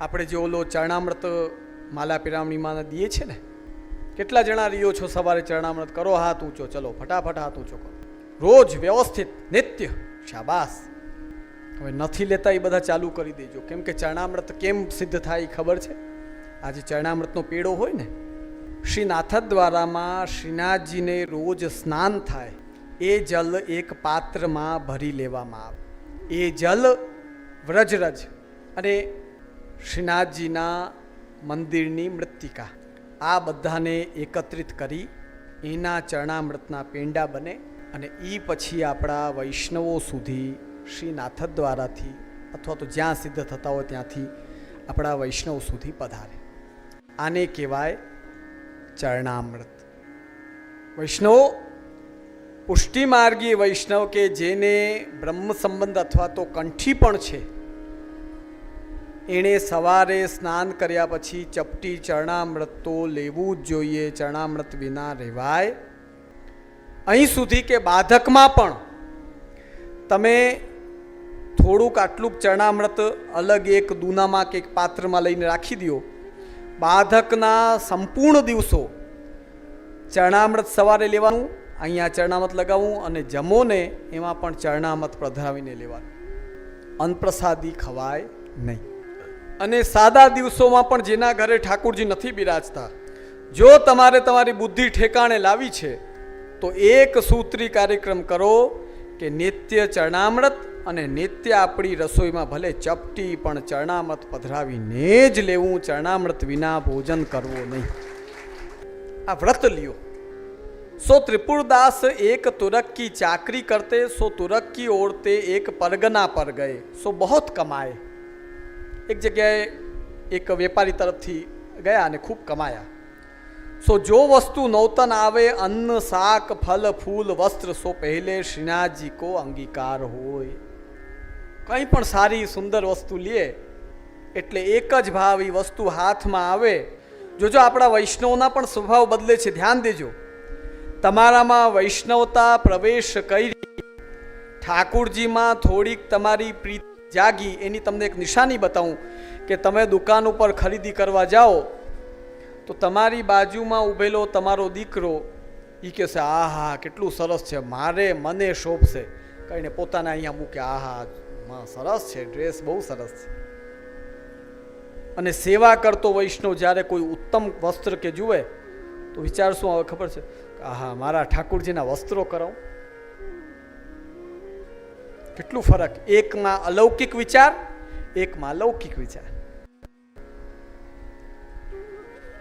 આપણે જે ઓલો ચરણામૃત માલા પિરામણીમાં દઈએ છે ને, કેટલા જણા રહ્યો છો સવારે ચરણામૃત કરો, હાથ ઊંચો ચલો, ફટાફટ હાથ ઊંચો કરો. રોજ વ્યવસ્થિત નિત્ય શાબાસ હવે નથી લેતા એ બધા ચાલુ કરી દેજો. કેમ કે ચરણામૃત કેમ સિદ્ધ થાય એ ખબર છે? આજે ચરણામૃતનો પેડો હોય ને, શ્રી નાથદ્વારામાં શ્રીનાથજીને રોજ સ્નાન થાય, એ જલ એક પાત્રમાં ભરી લેવામાં આવે. એ જલ વ્રજરજ અને શ્રીનાથજીના મંદિરની મૃત્તિકા. આ બધાને એકત્રિત કરી એના ચરણામૃતના પેંડા બને અને એ પછી આપણા વૈષ્ણવો સુધી શ્રીનાથ દ્વારાથી અથવા તો જ્યાં સિદ્ધ થતા હોય ત્યાંથી આપણા વૈષ્ણવ સુધી પધારે. આને કહેવાય ચરણામૃત. વૈષ્ણવ, પુષ્ટિમાર્ગી વૈષ્ણવ કે જેને બ્રહ્મ સંબંધ અથવા તો કંઠી પણ છે એણે સવારે સ્નાન કર્યા પછી ચપટી ચરણામૃત તો લેવું જ જોઈએ, ચરણામૃત વિના રહેવાય. અહીં સુધી કે બાધકમાં પણ તમે થોડુંક આટલુંક ચરણામૃત અલગ એક દૂનામાં કે એક પાત્રમાં લઈને રાખી દો. બાધકના સંપૂર્ણ દિવસો ચરણામૃત સવારે લેવાનું, અહીંયા ચરણામૃત લગાવવું અને જમોને એમાં પણ ચરણામૃત પધરાવીને લેવાનું. અન્નપ્રસાદી ખવાય નહીં. અને સાદા દિવસોમાં પણ જેના ઘરે ઠાકુરજી નથી બિરાજતા જો તમારે તમારી બુદ્ધિ ઠેકાણે લાવી છે તો એક સૂત્રી કાર્યક્રમ કરો કે નિત્ય ચરણામૃત અને નિત્ય આપણી રસોઈમાં ભલે ચપટી પણ ચરણામૃત પધરાવીને જ લેવું ચરણામૃત વિના ભોજન કરવું નહીં આ વ્રત લ્યો सो त्रिपुरदास एक तुरक की चाकरी करते सो तुरक की ओरते एक परगना पर गए सो बहुत कमाए એક જગ્યાએ એક વેપારી તરફથી ગયા અને ખૂબ કમાયા. સો જો વસ્તુ નૌતન આવે, અન્ન, શાક, ફલ, ફૂલ, વસ્ત્ર, સો પહેલે શ્રીનાથજી કો અંગીકાર હોય. કંઈ પણ સારી, સુંદર વસ્તુ લે, એટલે એક જ ભાવ એ વસ્તુ હાથમાં આવે. જોજો આપણા વૈષ્ણવના પણ સ્વભાવ બદલે છે, ધ્યાન દેજો. તમારામાં વૈષ્ણવતા પ્રવેશ કરી. ઠાકુરજીમાં થોડીક તમારી પ્રીતિ જાગી, એની તમને એક નિશાની બતાવું કે તમે દુકાન ઉપર ખરીદી કરવા જાઓ, તો તમારી બાજુમાં ઊભેલો તમારો દીકરો એ કહેશે આ હા કેટલું સરસ છે, મારે મને શોભશે. કહીને પોતાના અહીંયા મૂકે આ હા માં, સરસ છે, ડ્રેસ બહુ સરસ છે. અને સેવા કરતો વૈષ્ણવ જ્યારે કોઈ ઉત્તમ વસ્ત્ર કે જુએ, તો વિચાર શું આવે ખબર છે આહા, મારા ઠાકુરજીના વસ્ત્રો કરાવું. કેટલું ફરક? એકમાં અલૌકિક વિચાર, એકમાં લૌકિક વિચાર.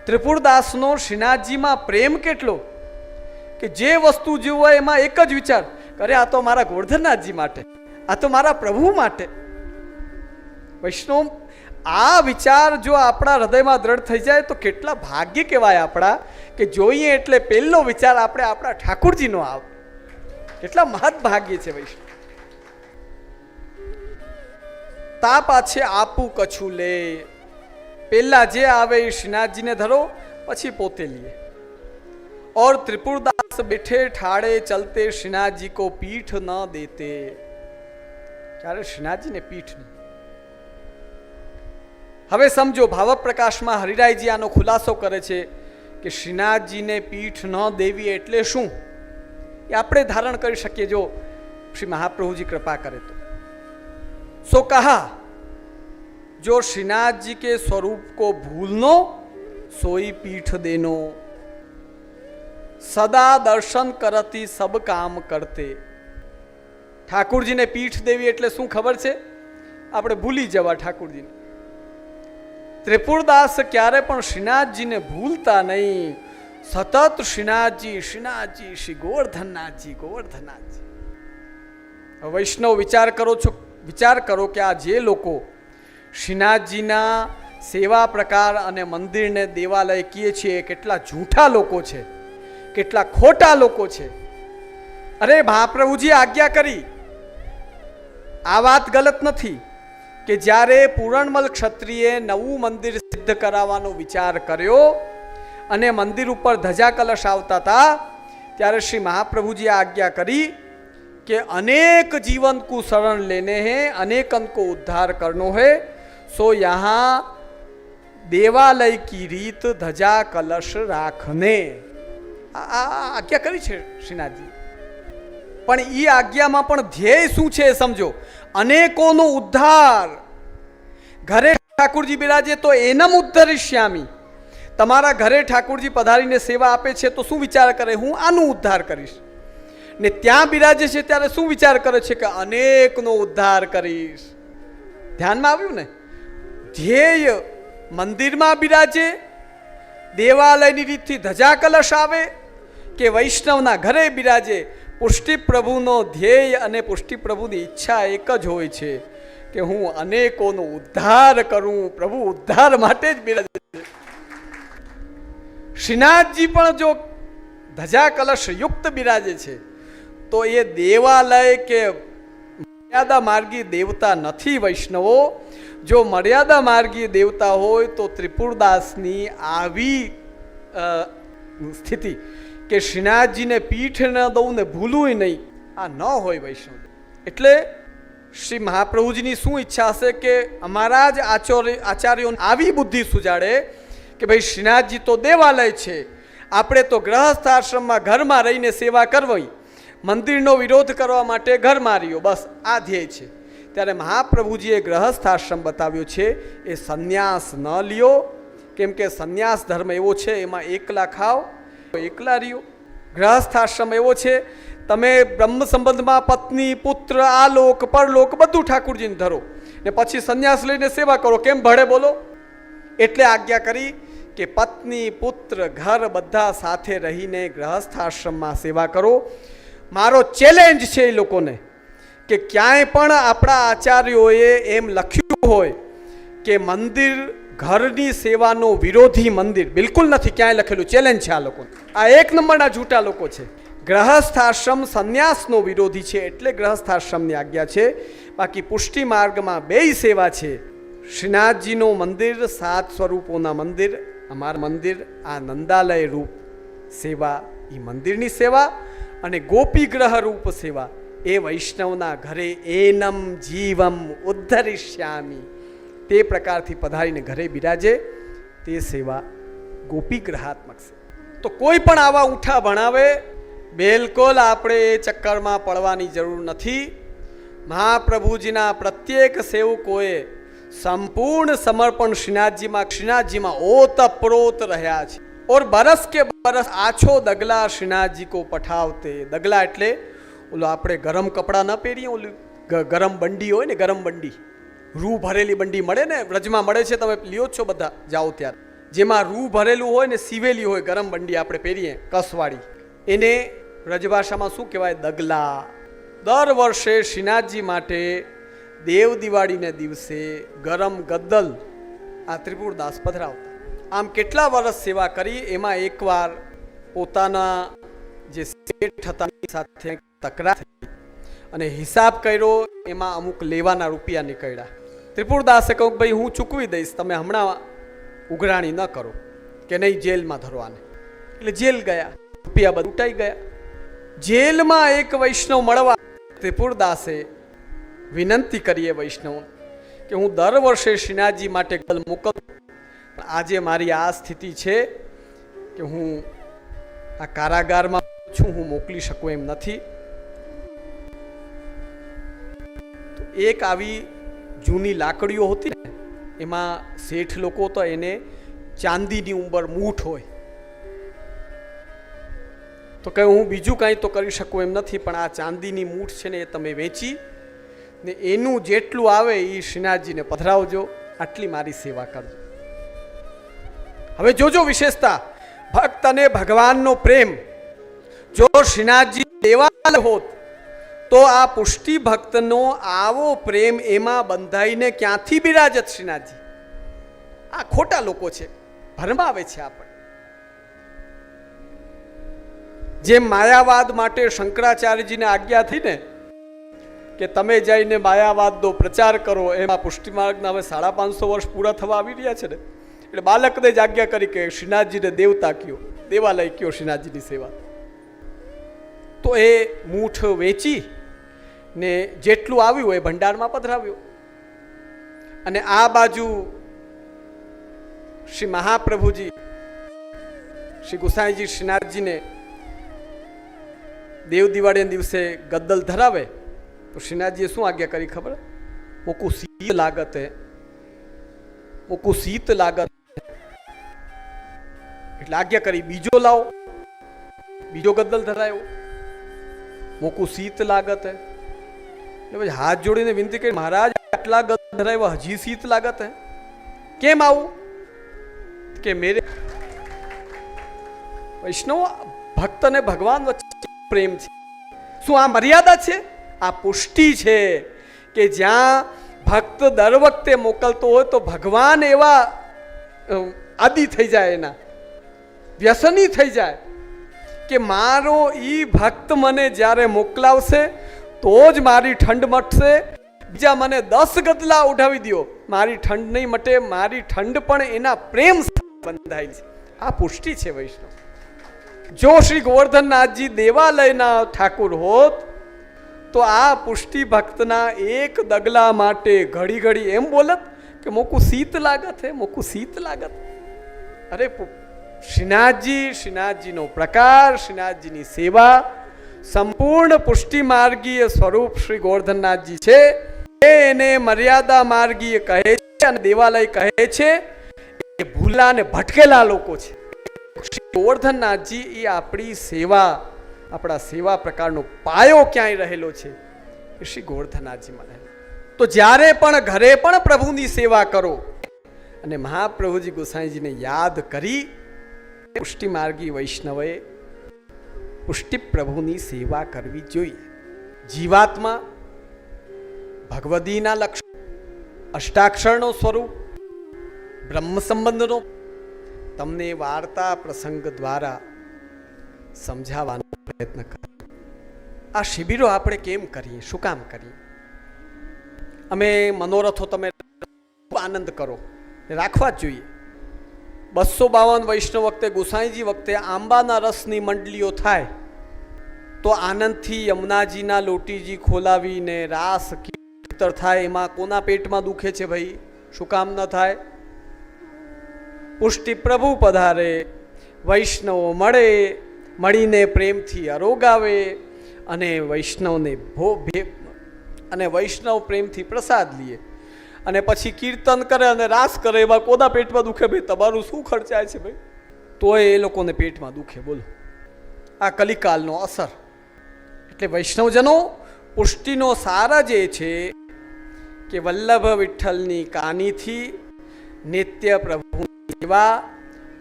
ત્રિપુરદાસનો શ્રીનાથજીમાં પ્રેમ કેટલો? કે જે વસ્તુ જેવું હોય એમાં એક જ વિચાર કરે આ તો મારા ગોવર્ધનનાથજી માટે, આ તો મારા પ્રભુ માટે. વૈષ્ણવ, આ વિચાર જો આપણા હૃદયમાં દ્રઢ થઈ જાય તો કેટલા ભાગ્ય કહેવાય આપણા, કે જોઈએ એટલે પહેલો વિચાર આપણે આપણા ઠાકુરજીનો આવે. કેટલા મહદ ભાગ્ય છે વૈષ્ણવ. તા પાછે આપું કછું લે પહેલા જે આવે એ શ્રીનાથજીને ધરો પછી પોતે લીએ और त्रिपुरदास बैठे ठाड़े चलते श्रीनाथ जी को पीठ न देते ક્યારે શ્રીનાથજીને પીઠ નહીં હવે સમજો ભાવ પ્રકાશમાં હરિરાયજી આનો ખુલાસો કરે છે કે શ્રીનાથજીને પીઠ ન દેવી એટલે શું એ આપણે ધારણ કરી શકીએ જો શ્રી મહાપ્રભુજી કૃપા કરે તો સો કહા जो श्रीनाथ जी के स्वरूप को भूलनो सोई पीठ देनो સદા દર્શન કરતી સબ કામ કરતે ઠાકુરજીને પીઠ દેવી એટલે શું ખબર છે આપણે ભૂલી જવા ઠાકુરજીને ત્રિપુરદાસ ક્યારે પણ શ્રીનાથજીને ભૂલતા નહીં સતત શ્રીનાથજી શ્રીનાથજી શ્રી ગોવર્ધનનાથજી ગોવર્ધનનાથજી વૈષ્ણવ વિચાર કરો છો વિચાર કરો કે આ જે લોકો શ્રીનાથજીના સેવા પ્રકાર અને મંદિરને દેવાલય કીએ છીએ, કેટલા જૂઠા લોકો છે, કેટલા ખોટા લોકો છે. અરે મહાપ્રભુજી, આજ્ઞા કરી. આ વાત ગલત નથી કે જ્યારે પૂરણમલ ક્ષત્રિયે નવું મંદિર સિદ્ધ કરાવવાનો વિચાર કર્યો અને મંદિર ઉપર ધજા કલશ આવતા હતા, ત્યારે શ્રી મહાપ્રભુજીએ આજ્ઞા કરી कि अनेक जीवन को शरण लेने हैं अनेकन को उद्धार करनो है सो यहाँ દેવાલય કી રીત ધજા કલશ રાખને આ આ- આ આજ્ઞા કરી છે શ્રીનાથજી પણ એ આજ્ઞામાં પણ ધ્યેય શું છે એ સમજો અનેકોનો ઉદ્ધાર ઘરે ઠાકુરજી બિરાજે તો એનમ ઉદ્ધરિષ્યામી તમારા ઘરે ઠાકુરજી પધારીને સેવા આપે છે તો શું વિચાર કરે હું આનું ઉદ્ધાર કરીશ ને ત્યાં બિરાજે છે ત્યારે શું વિચાર કરે છે કે અનેકનો ઉદ્ધાર કરીશ? ધ્યાનમાં આવ્યું ને? ધ્યેય મંદિરમાં બિરાજે, દેવાલયની રીતથી ધજા કલશ આવે કે વૈષ્ણવના ઘરે બિરાજે પુષ્ટિ પ્રભુનો ધ્યેય અને પુષ્ટિ પ્રભુની ઈચ્છા એક જ હોય છે કે હું અનેકોનો ઉદ્ધાર કરું, પ્રભુ ઉદ્ધાર માટે જ બિરાજે છે. શ્રીનાથજી પણ જો ધજા કલશ યુક્ત બિરાજે છે તો એ દેવાલય કે મર્યાદા માર્ગી દેવતા નથી વૈષ્ણવો. જો મર્યાદા માર્ગી દેવતા હોય તો ત્રિપુરદાસની આવી સ્થિતિ કે શ્રીનાથજીને પીઠ ન દઉં ને ભૂલું નહીં, આ ન હોય વૈષ્ણવ એટલે શ્રી મહાપ્રભુજીની શું ઈચ્છા હશે કે અમારા જ આચાર્ય આચાર્યો આવી બુદ્ધિ સુજાડે કે ભાઈ શ્રીનાથજી તો દેવાલય છે, આપણે તો ગ્રહસ્થ આશ્રમમાં ઘરમાં રહીને સેવા કરવી મંદિરનો વિરોધ કરવા માટે ઘર માર્યો. બસ, આ ધ્યેય છે. ત્યારે મહાપ્રભુજીએ ગ્રહસ્થાશ્રમ બતાવ્યો છે. એ સંન્યાસ ન લ્યો. કેમ કે સંન્યાસ ધર્મ એવો છે, એમાં એકલા ખાઓ એકલા રહ્યો. ગ્રહસ્થ આશ્રમ એવો છે, તમે બ્રહ્મ સંબંધમાં પત્ની, પુત્ર, આલોક, પરલોક બધું ઠાકુરજીને ધરો. ને પછી સંન્યાસ લઈને સેવા કરો. કેમ ભળે બોલો? એટલે આજ્ઞા કરી કે પત્ની, પુત્ર, ઘર બધા સાથે રહીને ગ્રહસ્થાશ્રમમાં સેવા કરો. મારો ચેલેન્જ છે એ લોકોને કે ક્યાંય પણ આપણા આચાર્યોએ એમ લખ્યું હોય કે મંદિર ઘરની સેવાનો વિરોધી મંદિર, બિલકુલ નથી ક્યાંય લખેલું ચેલેન્જ છે આ લોકો આ એક નંબરના જૂટા લોકો છે. ગ્રહસ્થ આશ્રમ સંન્યાસનો વિરોધી છે એટલે ગ્રહસ્થાશ્રમની આજ્ઞા છે. બાકી પુષ્ટિ માર્ગમાં બેય સેવા છે. શ્રીનાથજીનું મંદિર, સાત સ્વરૂપોના મંદિર, અમાર મંદિર, આ નંદાલય રૂપ સેવા એ મંદિરની સેવા અને ગોપી ગ્રહ રૂપ સેવા. એ વૈષ્ણવના ઘરે એનમ જીવમ ઉદ્ધરિષ્યામી. તે પ્રકારથી પધારીને ઘરે બિરાજે. તે સેવા ગોપીગ્રહાત્મક છે. તો કોઈ પણ આવા ઉઠા ભણાવે, બિલકુલ આપણે એ ચક્કરમાં પડવાની જરૂર નથી. મહાપ્રભુજીના પ્રત્યેક સેવકોએ સંપૂર્ણ સમર્પણ શ્રીનાથજીમાં શ્રીનાથજીમાં ઓતપ્રોત રહ્યા છે. ઓર બરસ કે બરસ આછો દગલા શ્રીનાથજી કો પઠાવતે દગલા એટલે ઓલો આપણે ગરમ કપડાં ન પહેરીએ ઓલું ગરમ બંડી હોય ને ગરમ બંડી રૂ ભરેલી બંડી મળે ને વ્રજમાં મળે છે તમે લ્યો છો બધા, જાઓ ત્યારે। જેમાં રૂ ભરેલું હોય ને સીવેલી હોય, ગરમ બંડી આપણે પહેરીએ કસવાળી। એને વ્રજભાષામાં શું કહેવાય? દગલા। દર વર્ષે શ્રીનાથજી માટે દેવ દિવાળીને દિવસે ગરમ ગદ્દલ આ ત્રિપુરદાસ પધરાવતા। આમ કેટલા વર્ષ સેવા કરી, એમાં એકવાર પોતાના જે શેઠ હતા સાથે તકરાર થઈ અને હિસાબ કર્યો, એમાં અમુક લેવાના રૂપિયા નીકળ્યા. ત્રિપુરદાસે કહું ભાઈ, હું ચૂકવી દઈશ, તમે હમણાં ઉઘરાણી ન કરો, કે નહીં જેલમાં ધરવાને. એટલે જેલ ગયા, રૂપિયા બધા ઉટાઈ ગયા. જેલમાં એક વૈષ્ણવ મળવા, ત્રિપુરદાસે વિનંતી કરીએ વૈષ્ણવ કે હું દર વર્ષે શ્રીનાથજી માટે ગલ મોકલું. આજે મારી આ સ્થિતિ છે કે હું આ કારાગારમાં છું, હું મોકલી શકું એમ નથી. એક આવી જૂની લાકડીઓ હતી ને, એમાં શેઠ લોકો તો એને ચાંદીની ઉંબર મૂઠ હોય. તો કે હું બીજું કાંઈ તો કરી શકું એમ નથી, પણ આ ચાંદીની મૂઠ છે ને એ તમે વેચી ને એનું જેટલું આવે એ શ્રીનાથજીને પધરાવજો, આટલી મારી સેવા કરજો. હવે જોજો વિશેષતા. ભક્ત અને ભગવાનનો પ્રેમ. જો શ્રીનાથજી દેવાલ હોત, તો આ પુષ્ટિ ભક્તનો આવો પ્રેમ એમાં બંધાઈને ક્યાંથી બિરાજત શ્રીનાથજી? આ ખોટા લોકો છે. ભરમાવે છે આપણને જેમ માયાવાદ માટે શંકરાચાર્યજીને આજ્ઞા થઈ ને, કે તમે જઈને માયાવાદનો પ્રચાર કરો, એમાં પુષ્ટિ માર્ગના હવે સાડા પાંચસો વર્ષ પૂરા થવા આવી રહ્યા છે ને. એટલે બાલકને જ આજ્ઞા કરી કે શ્રીનાથજીને દેવતા કયો, દેવાલય કયો શ્રીનાથજીની સેવા. તો એ મૂઠ વેચી ને જેટલું આવ્યું એ ભંડારમાં પધરાવ્યું. અને આ બાજુ શ્રી મહાપ્રભુજી, શ્રી ગુસાઈજી શ્રીનાથજીને દેવ દિવાળીના દિવસે ગદ્દલ ધરાવે, તો શ્રીનાથજીએ શું આજ્ઞા કરી ખબર? મોકું શીત લાગત, મોકું શીત લાગત. એટલે આજ્ઞા કરી, બીજો લાવો. બીજો ગદ્દલ ધરાયો. મોકું શીત લાગત હે. એટલે પછી હાથ જોડીને વિનંતી કરી, મહારાજ, આટલા ગદ્દલ ધરાવ્યા, હજી શીત લાગત હે? કેમ આવું? કે મેરે વૈષ્ણવ, ભક્ત અને ભગવાન વચ્ચે પ્રેમ છે. શું આ મર્યાદા છે? આ પુષ્ટિ છે કે જ્યાં ભક્ત દર વખતે મોકલતો હોય તો ભગવાન એવા આદિ થઈ જાય એના. વ્યસની થઈ જાય કે મારો એ ભક્ત મને જ્યારે મોકલાવશે, તો જ મારી ઠંડ મટશે. બીજા મને દસ ગદલા ઉઠાવી દો મારી ઠંડ નહીં મટે, મારી ઠંડ પણ એના પ્રેમ બંધાયેલી છે. આ પુષ્ટિ છે વૈષ્ણવ. જો શ્રી ગોવર્ધનનાથજી દેવાલયના ઠાકુર હોત, તો આ પુષ્ટિ ભક્તના એક દગલા માટે ઘડી ઘડી એમ બોલત કે મોકું શીત લાગત હે, મોકું શીત લાગત. અરે શ્રીનાથજી, શ્રીનાથજીનો પ્રકાર, શ્રીનાથજીની સેવા, સંપૂર્ણ પુષ્ટિ માર્ગીય સ્વરૂપ શ્રી ગોવર્ધનનાથજી છે. એ એને મર્યાદા માર્ગીય કહે છે અને દેવાલય કહે છે. એ ભૂલા અને ભટકેલા લોકો છે. શ્રી ગોવર્ધનનાથજી એ આપણી સેવા, આપણા સેવા પ્રકારનો પાયો ક્યાંય રહેલો છે એ શ્રી ગોવર્ધનનાથજી મને તો જ્યારે પણ ઘરે પણ પ્રભુની સેવા કરો અને મહાપ્રભુજી ગોસાઈજીને યાદ કરી પુષ્ટિ માર્ગી વૈષ્ણવે પુષ્ટિ પ્રભુની સેવા કરવી જોઈએ. જીવાત્મા ભગવદીના લક્ષણ અષ્ટાક્ષરનો સ્વરૂપ બ્રહ્મ સંબંધનો તમને વાર્તા પ્રસંગ દ્વારા સમજાવવાનો પ્રયત્ન કરો. આ શિબિરો આપણે કેમ કરીએ? શું કામ કરીએ? અમે મનોરથો તમે ખૂબ આનંદ કરો. રાખવા જ જોઈએ. બસો બાવન વૈષ્ણવ વખતે, ગોસાઈજી વખતે આંબાના રસની મંડળીઓ થાય, તો આનંદથી યમુનાજીના લોટીજી ખોલાવીને રાસ કીર્તર થાય, એમાં કોના પેટમાં દુખે છે ભાઈ? શું કામ ન થાય? પુષ્ટિ પ્રભુ પધારે, વૈષ્ણવો મળે, મળીને પ્રેમથી અરોગાવે, અને વૈષ્ણવને ભો ભે અને વૈષ્ણવ પ્રેમથી પ્રસાદ લીએ અને પછી કીર્તન કરે અને રાસ કરે, એમાં કોના પેટમાં દુખે ભાઈ? તમારું શું ખર્ચાય છે ભાઈ? તોય એ લોકોને પેટમાં દુખે, બોલો. આ કલિકાલનો અસર. એટલે વૈષ્ણવજનો, પુષ્ટિનો સારા જે છે કે વલ્લભ વિઠ્ઠલની કાનીથી નિત્ય પ્રભુની સેવા,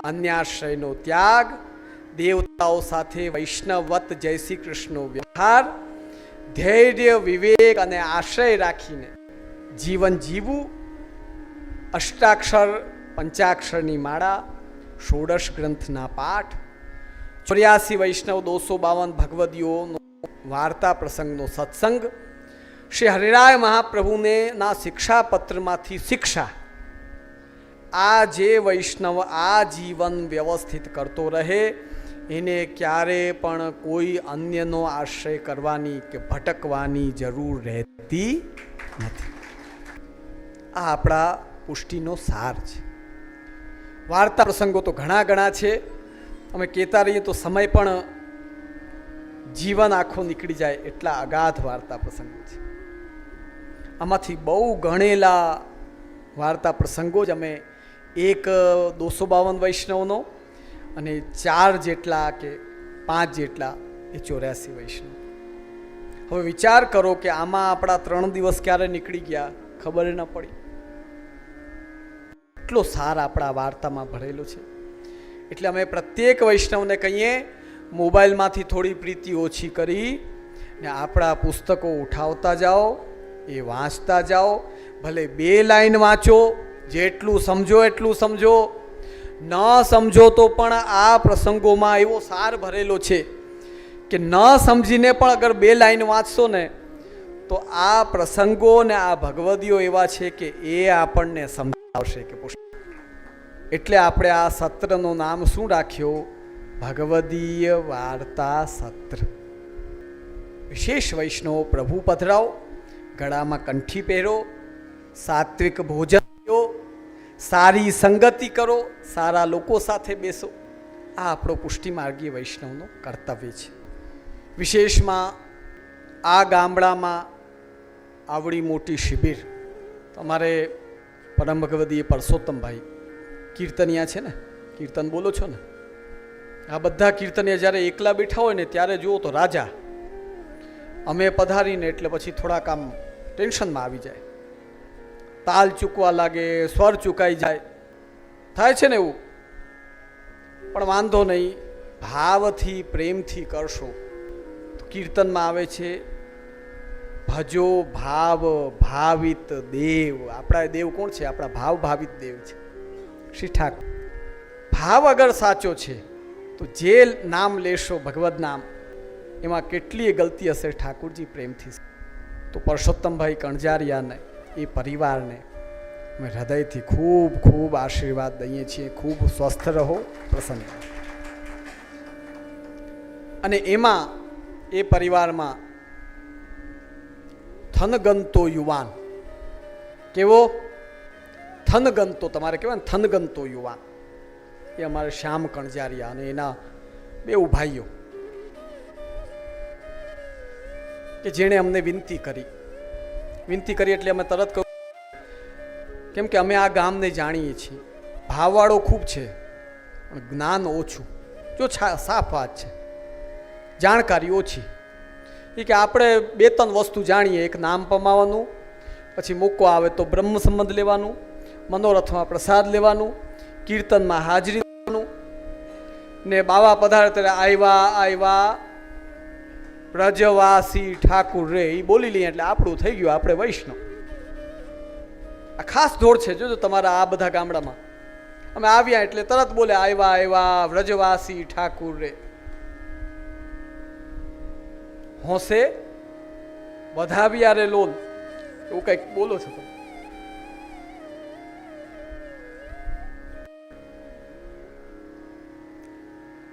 અન્યાશ્રયનો ત્યાગ, દેવતાઓ સાથે વૈષ્ણવત જય શ્રી કૃષ્ણનો વ્યવહાર, ધૈર્ય, વિવેક અને આશ્રય રાખીને જીવન જીવવું, અષ્ટાક્ષર, પંચાક્ષરની માળા, ષોડશ ગ્રંથના પાઠ, ચોર્યાસી વૈષ્ણવ દોસો બાવન ભગવદીઓનો વાર્તા પ્રસંગનો સત્સંગ, શ્રી હરિરાય મહાપ્રભુને ના શિક્ષાપત્રમાંથી શિક્ષા, આ જે વૈષ્ણવ આ જીવન વ્યવસ્થિત કરતો રહે, એને ક્યારે પણ કોઈ અન્યનો આશ્રય કરવાની કે ભટકવાની જરૂર રહેતી નથી. આ આપણા પુષ્ટિનો સાર છે. વાર્તા પ્રસંગો તો ઘણા ઘણા છે. અમે કહેતા રહીએ તો સમય પણ જીવન આખો નીકળી જાય એટલા અગાધ વાર્તા પ્રસંગો છે. આમાંથી બહુ ગણેલા વાર્તા પ્રસંગો જ અમે એક, દોસો બાવન વૈષ્ણવનો અને ચાર જેટલા કે પાંચ જેટલા એ ચોર્યાસી વૈષ્ણવ. હવે વિચાર કરો કે આમાં આપણા ત્રણ દિવસ ક્યારે નીકળી ગયા, ખબર ન પડી. એટલો સાર આપણા વાર્તામાં ભરેલો છે. એટલે અમે પ્રત્યેક વૈષ્ણવને કહીએ, મોબાઈલમાંથી થોડી પ્રીતિ ઓછી કરી ને આપણા પુસ્તકો ઉઠાવતા જાઓ, એ વાંચતા જાઓ, ભલે બે લાઈન વાંચો, જેટલું સમજો એટલું સમજો. ન સમજો તો પણ આ પ્રસંગોમાં એવો સાર ભરેલો છે કે ન સમજીને પણ અગર બે લાઈન વાંચશો ને, તો આ પ્રસંગો ને આ ભગવદીઓ એવા છે કે એ આપણને સમજાવશે કે પુષ્પ એટલે આપણે આ સત્રનું નામ શું રાખ્યો? ભગવદીય વાર્તા સત્ર. વિશેષ વૈષ્ણવ પ્રભુ પધરાવો, ગળામાં કંઠી પહેરો, સાત્વિક ભોજન લો સારી સંગતિ કરો, સારા લોકો સાથે બેસો. આ આપણો પુષ્ટિમાર્ગીય વૈષ્ણવનો કર્તવ્ય છે. વિશેષમાં આ ગામડામાં આવડી મોટી શિબિર. તમારે પરમ ભગવદીય પરસોત્તમભાઈ કીર્તનિયા છે ને? કીર્તન બોલો છો ને? આ બધા કીર્તનિયા જ્યારે એકલા બેઠા હોય ને, ત્યારે જુઓ તો રાજા, અમે પધારીને એટલે પછી થોડાક આમ ટેન્શનમાં આવી જાય. તાલ ચૂકવા લાગે, સ્વર ચૂકાઈ જાય. થાય છે ને એવું? પણ વાંધો નહીં, ભાવથી, પ્રેમથી કરશો. કીર્તનમાં આવે છે, ભજો ભાવ ભાવિત દેવ. આપણા દેવ કોણ છે? આપણા ભાવ ભાવિત દેવ છે. શ્રી ઠાકોર. ભાવ અગર સાચો છે, તો જે નામ લેશો ભગવદ નામ, એમાં કેટલીય ગલતી હશે ઠાકુરજી પ્રેમથી તો પરસોત્તમભાઈ કણજારિયાને, એ પરિવારને અમે હૃદયથી ખૂબ ખૂબ આશીર્વાદ દઈએ છીએ. ખૂબ સ્વસ્થ રહો, પ્રસન્ન અને એમાં, એ પરિવારમાં થનગનતો યુવાન, કેવો? થનગનતો તમારે કહેવાય ને થનગંતો યુવાન એ અમારે શ્યામ કણજારિયા અને એના બે ભાઈઓ કે જેણે અમને વિનંતી કરી. વિનંતી કરી એટલે અમે તરત કહ્યું, કેમ કે અમે આ ગામને જાણીએ છીએ. ભાવવાળો ખૂબ છે, પણ જ્ઞાન ઓછું. જો સાફ વાત છે. જાણકારી ઓછી. એ કે આપણે બે ત્રણ વસ્તુ જાણીએ, એક નામ પમાવાનું પછી મૂકો આવે તો બ્રહ્મ સંબંધ લેવાનું મનોરથમાં પ્રસાદ લેવાનું, કીર્તનમાં હાજરી ને બાવા પધારે ત્યારે આવ્યા આવ્યા વ્રજવાસી ઠાકુર રે એ બોલી લઈએ એટલે આપણું થઈ ગયું, આપણે વૈષ્ણવ. આ ખાસ દોડ છે, જોજો તમારા આ બધા ગામડામાં. અમે આવ્યા એટલે તરત બોલે આવ્યા આવ્યા વ્રજવાસી ઠાકુર રે. હોંશે, વધાવ્યા રે લોલ એવું કંઈક બોલો છો તમે?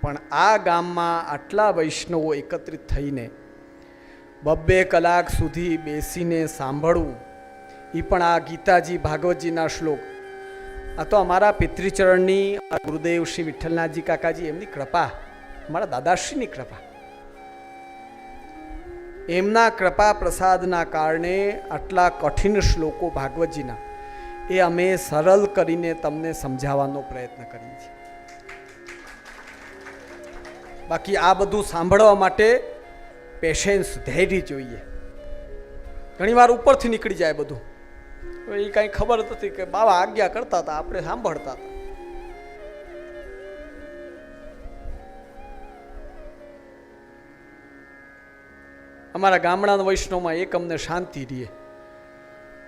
પણ આ ગામમાં આટલા વૈષ્ણવો એકત્રિત થઈને બબ્બે કલાક સુધી બેસીને સાંભળવું એ પણ આ ગીતાજી ભાગવતજીના શ્લોક. આ તો અમારા પિતૃચરણની ગુરુદેવ શ્રી વિઠ્ઠલનાથજી કાકાજી એમની કૃપા, અમારા દાદાશ્રીની કૃપા. એમના કૃપા પ્રસાદના કારણે આટલા કઠિન શ્લોકો ભાગવતજીના, એ અમે સરળ કરીને તમને સમજાવવાનો પ્રયત્ન કરીએ છીએ. બાકી આ બધું સાંભળવા માટે પેશન્સ ધૈર્ય જોઈએ. ઘણીવાર ઉપરથી નીકળી જાય બધું. એ કાંઈ ખબર નથી કે બાવા આજ્ઞા કરતા હતા, આપણે સાંભળતા હતા. અમારા ગામડાના વૈષ્ણવમાં એક અમને શાંતિ રહે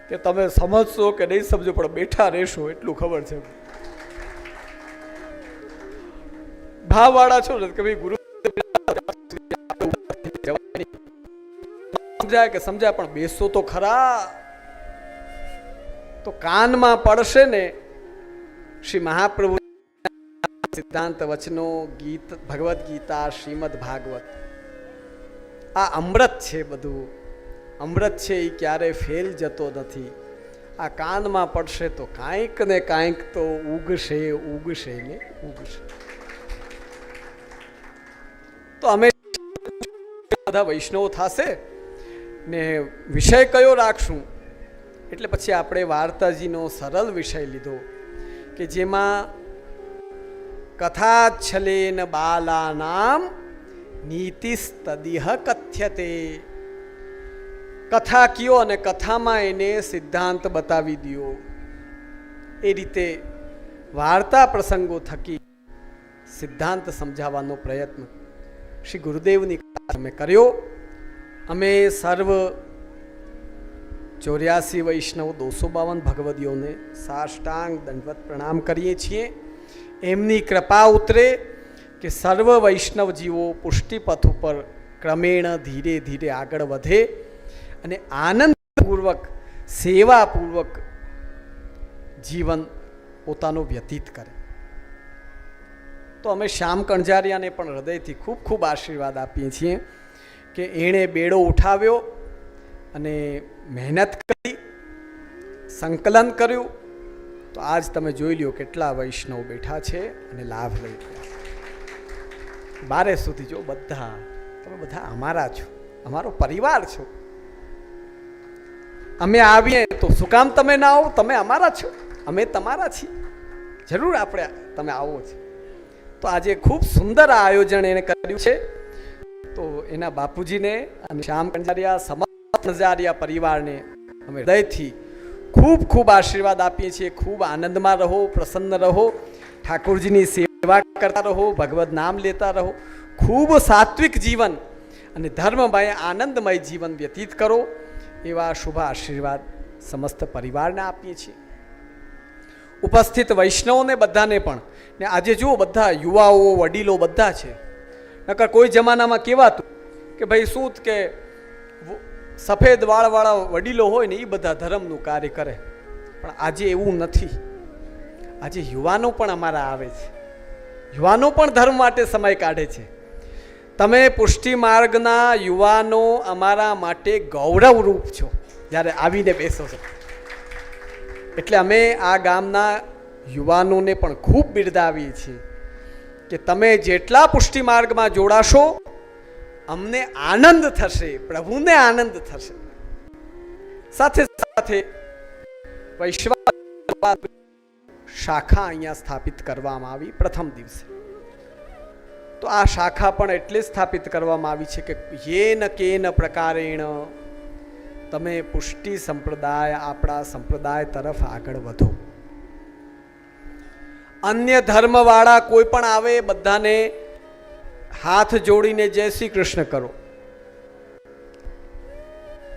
કે તમે સમજશો કે નહીં સમજો પણ બેઠા રહેશો, એટલું ખબર છે. ભાવવાળા છો ને કે ભાઈ ગુરુ સમજાય કે સમજાય, પણ બેસો તો ખરા. તો કાનમાં પડશે ને, શ્રી મહાપ્રભુ સિદ્ધાંત વચનો, ગીત, ભગવદ્ ગીતા, શ્રીમદ ભાગવત. આ અમૃત છે બધું. અમૃત છે એ ક્યારે ફેલ જતો નથી. આ કાનમાં પડશે તો કાંઈક ને કાંઈક તો ઉગશે ઉગશે ને ઉગશે. તો અમે બધા વૈષ્ણવો થશે ને વિષય કયો રાખશું? એટલે પછી આપણે વાર્તાજીનો સરળ વિષય લીધો કે જેમાં કથાચ્છલેન બાલાનામ નીતિસ્તદિહ કથ્યતે. કથા કયો અને કથામાં એને સિદ્ધાંત બતાવી દો એ રીતે વાર્તા પ્રસંગો થકી સિદ્ધાંત સમજાવવાનો પ્રયત્ન શ્રી ગુરુદેવની અમે કર્યો. અમે સર્વ ચોર્યાસી વૈષ્ણવ દોસો બાવન ભગવદીઓને સાષ્ટાંગ દંડવત પ્રણામ કરીએ છીએ. એમની કૃપા ઉતરે કે સર્વ વૈષ્ણવ જીવો પુષ્ટિપથ ઉપર ક્રમેણ ધીરે ધીરે આગળ વધે અને આનંદપૂર્વક, સેવાપૂર્વક જીવન પોતાનું વ્યતીત કરે. તો અમે શ્યામ કણજારિયાને પણ હૃદયથી ખૂબ ખૂબ આશીર્વાદ આપીએ છીએ કે એણે બેડો ઉઠાવ્યો અને મહેનત કરી, સંકલન કર્યું. તો આજ તમે જોઈ લ્યો કેટલા વૈષ્ણવ બેઠા છે અને લાભ લઈ રહ્યા બારે સુધી જો બધા, તમે બધા અમારા છો, અમારો પરિવાર છો. અમે આવીએ તો શું કામ તમે ના આવો? તમે અમારા છો, અમે તમારા છીએ. જરૂર આપણે તમે આવો છો. તો આજે ખૂબ સુંદર આયોજન એને કર્યું છે. તો એના બાપુજીને અને શ્યામ કંજારિયા સમસ્ત કંજારિયા પરિવારને અમે હૃદયથી ખૂબ ખૂબ આશીર્વાદ આપીએ છીએ. ખૂબ આનંદમાં રહો, પ્રસન્ન રહો, ઠાકોરજીની સેવા કરતા રહો, ભગવદ્ નામ લેતા રહો. ખૂબ સાત્વિક જીવન અને ધર્મમય, આનંદમય જીવન વ્યતીત કરો એવા શુભ આશીર્વાદ સમસ્ત પરિવારને આપીએ છીએ. ઉપસ્થિત વૈષ્ણવોને બધાને પણ ને આજે જુઓ બધા યુવાઓ, વડીલો બધા છે. નકર કોઈ જમાનામાં કહેવાતું કે ભાઈ શું કે સફેદ વાળવાળા વડીલો હોય ને એ બધા ધર્મનું કાર્ય કરે. પણ આજે એવું નથી. આજે યુવાનો પણ અમારા આવે છે. યુવાનો પણ ધર્મ માટે સમય કાઢે છે. તમે પુષ્ટિ માર્ગના યુવાનો અમારા માટે ગૌરવરૂપ છો. જ્યારે આવીને બેસો છો. એટલે અમે આ ગામના યુવાનોને પણ ખૂબ બિરદાવીએ છીએ કે તમે જેટલા પુષ્ટિ માર્ગમાં જોડાશો, અમને આનંદ થશે, પ્રભુને આનંદ થશે. સાથે સાથે શાખા અહીંયા સ્થાપિત કરવામાં આવી પ્રથમ દિવસે. તો આ શાખા પણ એટલે સ્થાપિત કરવામાં આવી છે કે યેન કેન પ્રકારેણ. તમે પુષ્ટિ સંપ્રદાય આપણા સંપ્રદાય તરફ આગળ વધો. અન્ય ધર્મવાળા કોઈ પણ આવે, બધાને હાથ જોડીને જય શ્રી કૃષ્ણ કરો.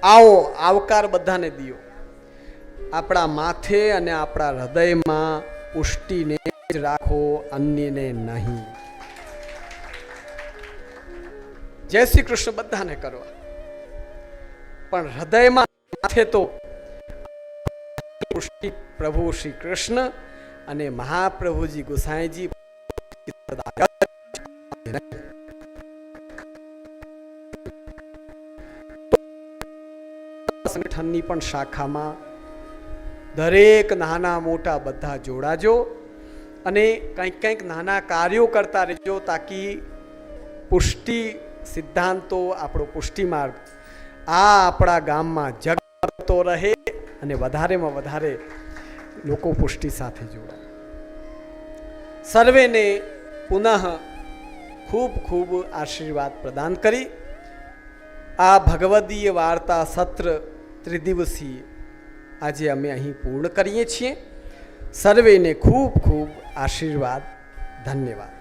આવો, આવકાર બધાને દિયો. આપણા માથે અને આપણા હૃદયમાં પુષ્ટિને જ રાખો, અન્યને નહીં. જય શ્રી કૃષ્ણ બધાને કરવા પણ હૃદયમાં માથે તો પુષ્ટિ પ્રભુ શ્રી કૃષ્ણ અને મહાપ્રભુજી ગુસાઈજી સંગઠનની પણ શાખામાં દરેક નાના મોટા બધા જોડાજો અને કંઈક કંઈક નાના કાર્યો કરતા રહેજો તાકી પુષ્ટિ સિદ્ધાંતો આપણો પુષ્ટિ માર્ગ આ આપણા ગામમાં જગતો રહે અને વધારેમાં વધારે લોકો પુષ્ટિ સાથે જોડાય સર્વેને પુનઃ ખૂબ ખૂબ આશીર્વાદ પ્રદાન કરી આ ભગવદીય વાર્તા સત્ર ત્રિદિવસીય આજે અમે અહીં પૂર્ણ કરીએ છીએ સર્વેને ખૂબ ખૂબ આશીર્વાદ ધન્યવાદ